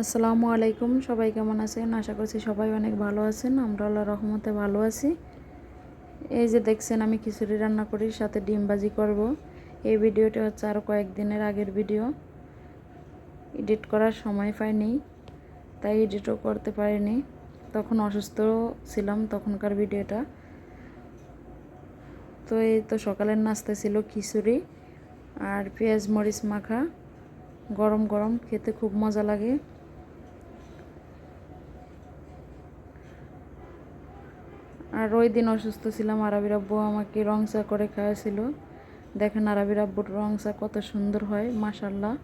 আসসালামু আলাইকুম, সবাই কেমন আছেন? আশা করছি সবাই অনেক ভালো আছেন। আমরা আল্লাহ রহমতে ভালো আছি। এই যে দেখছেন, আমি খিচুড়ি রান্না করি, সাথে ডিম ভাজি করব। এই ভিডিওটা হচ্ছে আরও কয়েকদিনের আগের ভিডিও। এডিট করার সময় পাইনি, তাই এডিটও করতে পারিনি। তখন অসুস্থ ছিলাম তখনকার ভিডিওটা। তো এই তো সকালের নাস্তা ছিল খিচুড়ি আর পেঁয়াজ মরিচ মাখা। গরম গরম, খেতে খুব মজা লাগে। আর ওই দিন অসুস্থ ছিলাম, আরবির আব্বু আমাকে রং করে খাওয়াছিল দেখেন আরবির আব্বুর রং কত সুন্দর হয় মাসাল্লাহ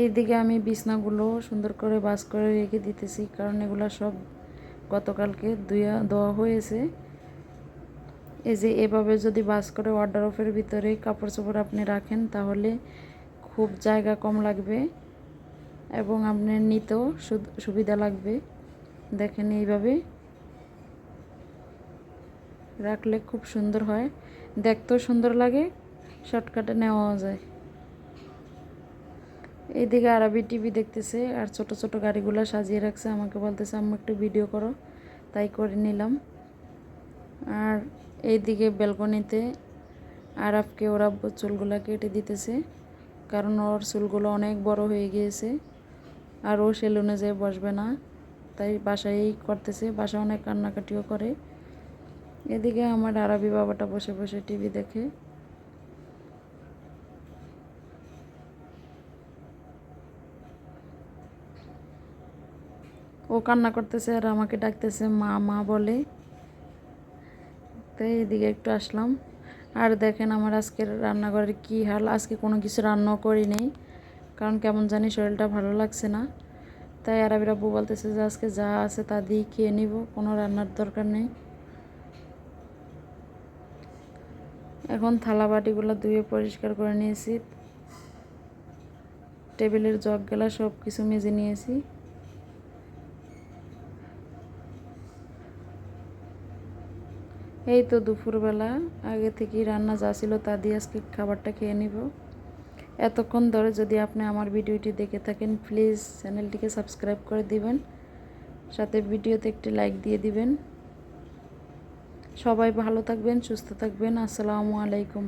এইদিকে আমি বিছনাগুলো সুন্দর করে বাস করে রেখে দিতেছি, কারণ এগুলো সব গতকালকে ধুয়া দেওয়া হয়েছে। এই যে এভাবে যদি বাস করে ওয়ার্ডারফের ভিতরে কাপড় চোপড় আপনি রাখেন, তাহলে খুব জায়গা কম লাগবে। এবং আপনার নিতেও সুবিধা লাগবে। দেখেন এইভাবে। রাখলে খুব সুন্দর হয়। দেখতেও সুন্দর লাগে, শর্টকাটে নেওয়াও যায়। এইদিকে আরবি টিভি দেখতেছে, আর ছোট ছোট গাড়িগুলো সাজিয়ে রাখছে। আমাকে বলতেছে আমি একটু ভিডিও করো। তাই করে নিলাম। আর এইদিকে ব্যালকনিতে আরবকে ওরা চুলগুলো কেটে দিতেছে, কারণ ওর চুলগুলো অনেক বড় হয়ে গিয়েছে। আর ও সেলুনে যেয়ে বসবে না। তাই বাসায়ই করতেছে বাসা অনেক কান্নাকাটিও করে। এদিকে আমার আরবি বাবাটা বসে বসে টিভি দেখে। ও কান্না করতেছে আর আমাকে ডাকতেছে, মা মা বলে। তাই এদিকে একটু আসলাম। আর দেখেন আমার আজকের রান্নাঘরের কি হাল, আজকে কোনো কিছু রান্নাও করি নেই। কারণ কেমন জানি শরীরটা ভালো লাগছে না। তাই আরবির আব্বু বলতেছে যে আজকে যা আছে তা দিয়ে খেয়ে নিব, কোনো রান্নার দরকার নেই। এখন থালা বাটিগুলো ধুয়ে পরিষ্কার করে নিয়েছি। টেবিলের জগগুলা সব কিছু মেজে নিয়েছি। এই তো দুপুরবেলা, আগে থেকেই রান্না যা ছিল তা দিয়ে আজকে খাবারটা খেয়ে নিব। এতক্ষণ ধরে যদি আপনি আমার ভিডিওটি দেখে থাকেন প্লিজ চ্যানেলটিকে সাবস্ক্রাইব করে দিবেন। সাথে ভিডিওতে একটি লাইক দিয়ে দিবেন। সবাই ভালো থাকবেন, সুস্থ থাকবেন। আসসালামু আলাইকুম।